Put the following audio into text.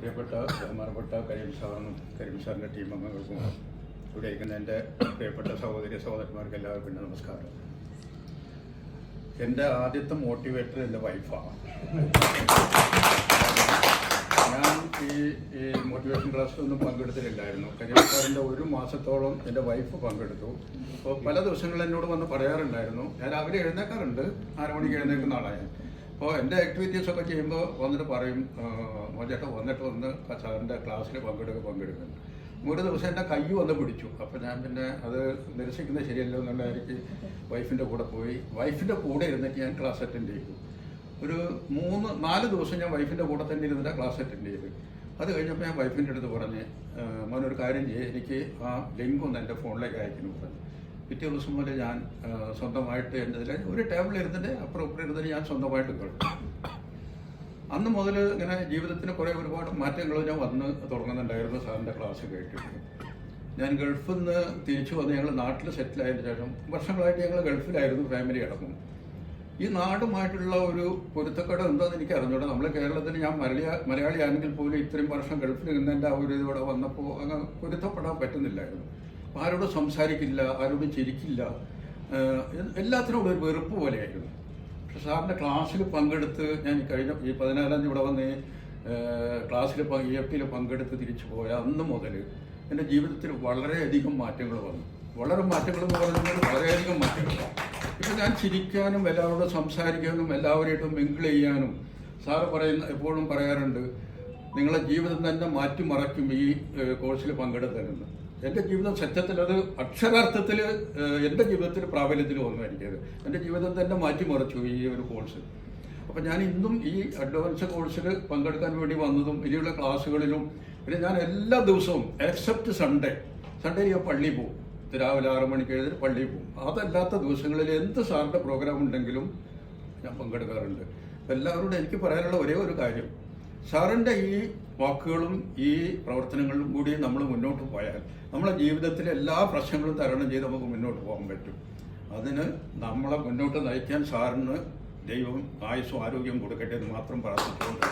പ്രിയപ്പെട്ട ബഹുമാനപ്പെട്ട കരീം സാറിനും കരീം സാറിന്റെ ടീം അംഗങ്ങൾക്കും ഇവിടെ ഇരിക്കുന്ന എന്റെ പ്രിയപ്പെട്ട സഹോദരി സഹോദരന്മാർക്ക് എല്ലാവർക്കും എന്റെ നമസ്കാരം. എന്റെ ആദ്യത്തെ മോട്ടിവേറ്റർ എന്റെ വൈഫാണ് ഞാൻ ഈ ഈ മോട്ടിവേഷൻ ക്ലാസ്സിലൊന്നും പങ്കെടുത്തിട്ടില്ലായിരുന്നു. കരീം സാറിന്റെ ഒരു മാസത്തോളം എന്റെ വൈഫ് പങ്കെടുത്തു. അപ്പോൾ പല ദിവസങ്ങളിൽ എന്നോട് വന്ന് പറയാറുണ്ടായിരുന്നു. ഞാൻ രാവിലെ എഴുന്നേക്കാറുണ്ട്. ആറ് മണിക്ക് എഴുന്നേക്കുന്ന ആളാണ് അപ്പോൾ എന്റെ ആക്ടിവിറ്റീസ് ഒക്കെ ചെയ്യുമ്പോൾ വന്നിട്ട് പറയും മോചേട്ട വന്നിട്ട് വന്ന് സാറിന്റെ ക്ലാസ്സിൽ പങ്കെടുക്കുക പങ്കെടുക്കുന്നു. ഒരു ദിവസം എന്റെ കൈ വന്ന് പിടിച്ചു. അപ്പോൾ ഞാൻ പിന്നെ അത് നിരസിക്കുന്നത് ശരിയല്ലോ എന്നുള്ളതായിരിക്കും. വൈഫിന്റെ കൂടെ പോയി. വൈഫിന്റെ കൂടെ ഇരുന്നിട്ട് ഞാൻ ക്ലാസ് അറ്റൻഡ് ചെയ്തു. ഒരു മൂന്ന് നാല് ദിവസം ഞാൻ വൈഫിന്റെ കൂടെ തന്നെ ഇരുന്നിട്ട് ക്ലാസ് അറ്റൻഡ് ചെയ്തു. അത് കഴിഞ്ഞപ്പോൾ ഞാൻ വൈഫിന്റെ അടുത്ത് പറഞ്ഞ് "ആ, മോനൊരു കാര്യം ചെയ്യുക എനിക്ക് ആ ലിങ്ക് ഒന്ന് എന്റെ ഫോണിലേക്ക് അയക്കുന്നു പറഞ്ഞു. പിറ്റേ ദിവസം പോലെ ഞാൻ സ്വന്തമായിട്ട് എന്റെ ഇതിൽ ഒരു ടേബിൾ ഇരുന്നിട്ട് അപ്പുറം ഇരുന്നിട്ട് ഞാൻ സ്വന്തമായിട്ട് കേൾക്കും അന്ന് മുതൽ ഇങ്ങനെ ജീവിതത്തിന് കുറേ ഒരുപാട് മാറ്റങ്ങൾ ഞാൻ വന്ന് തുടങ്ങുന്നുണ്ടായിരുന്നു സാറിന്റെ ക്ലാസ് കേട്ടിട്ട്. ഞാൻ ഗൾഫിൽ നിന്ന് തിരിച്ചു വന്ന് ഞങ്ങൾ നാട്ടിൽ സെറ്റിൽ ആയതിനു ശേഷം വർഷങ്ങളായിട്ട് ഞങ്ങൾ ഗൾഫിലായിരുന്നു ഫാമിലി അടക്കം ഈ നാടുമായിട്ടുള്ള ഒരു പൊരുത്തക്കേട് എന്താണെന്ന് എനിക്ക് അറിഞ്ഞൂടാ. നമ്മൾ കേരളത്തിൽ ഞാൻ മലയാളി മലയാളിയാണെങ്കിൽ പോലും ഇത്രയും വർഷം ഗൾഫിൽ നിന്നതിന്റെ ആ ഒരു ഇതിവിടെ വന്നപ്പോൾ അങ്ങ് പൊരുത്തപ്പെടാൻ പറ്റുന്നില്ലായിരുന്നു. ആരോടും സംസാരിക്കില്ല ആരോടും ചിരിക്കില്ല. എല്ലാത്തിനും ഒരു വെറുപ്പ് പോലെയായിരുന്നു. പക്ഷെ സാറിന്റെ ക്ലാസ്സിൽ പങ്കെടുത്ത് ഞാൻ കഴിഞ്ഞ ഈ പതിനാലാം ഇവിടെ വന്ന് ക്ലാസ്സിൽ ഇ എഫ് ടിയിൽ പങ്കെടുത്ത് തിരിച്ചു പോയ അന്ന് മുതൽ എന്റെ ജീവിതത്തിൽ വളരെയധികം മാറ്റങ്ങൾ വന്നു. വളരെ മാറ്റങ്ങൾ എന്ന് പറഞ്ഞാൽ വളരെയധികം മാറ്റങ്ങൾ ഇപ്പം ഞാൻ ചിരിക്കാനും എല്ലാവരോടും സംസാരിക്കാനും എല്ലാവരുമായിട്ടും മിങ്കിൾ ചെയ്യാനും സാറ് പറയുന്ന എപ്പോഴും പറയാറുണ്ട് നിങ്ങളെ ജീവിതം തന്നെ മാറ്റിമറയ്ക്കും ഈ കോഴ്സിൽ പങ്കെടുത്തതെന്ന് എന്റെ ജീവിതം സത്യത്തിൽ അത് അക്ഷരാർത്ഥത്തിൽ എന്റെ ജീവിതത്തിൽ പ്രാബല്യത്തിൽ വന്നു എന്റെ എന്റെ ജീവിതം തന്നെ മാറ്റിമറിച്ചു ഈ ഒരു കോഴ്സ് അപ്പം ഞാൻ ഇന്നും ഈ അഡ്വാൻസ് കോഴ്സിൽ പങ്കെടുക്കാൻ വേണ്ടി വന്നതും ഇനിയുള്ള ക്ലാസ്സുകളിലും പിന്നെ ഞാൻ എല്ലാ ദിവസവും എക്സെപ്റ്റ് സൺഡേ സൺഡേ ഞാൻ പള്ളിയിൽ പോകും രാവിലെ ആറ് മണിക്ക് എഴുതി പള്ളിയിൽ പോകും അതല്ലാത്ത ദിവസങ്ങളിൽ എന്ത് സാറിന്റെ പ്രോഗ്രാം ഉണ്ടെങ്കിലും ഞാൻ പങ്കെടുക്കാറുണ്ട്. എല്ലാവരോടും എനിക്ക് പറയാനുള്ള ഒരേ ഒരു കാര്യം. സാറിന്റെ ഈ വാക്കുകളും ഈ പ്രവർത്തനങ്ങളും കൂടി നമ്മൾ മുന്നോട്ട് പോയാൽ നമ്മുടെ ജീവിതത്തിലെ എല്ലാ പ്രശ്നങ്ങളും തരണം ചെയ്ത് നമുക്ക് മുന്നോട്ട് പോകാൻ പറ്റും. അതിന് നമ്മളെ മുന്നോട്ട് നയിക്കാൻ സാറിന് ദൈവം ആയുസ്സും ആരോഗ്യം കൊടുക്കട്ടെ എന്ന് മാത്രം പ്രാർത്ഥിച്ചുകൊണ്ട്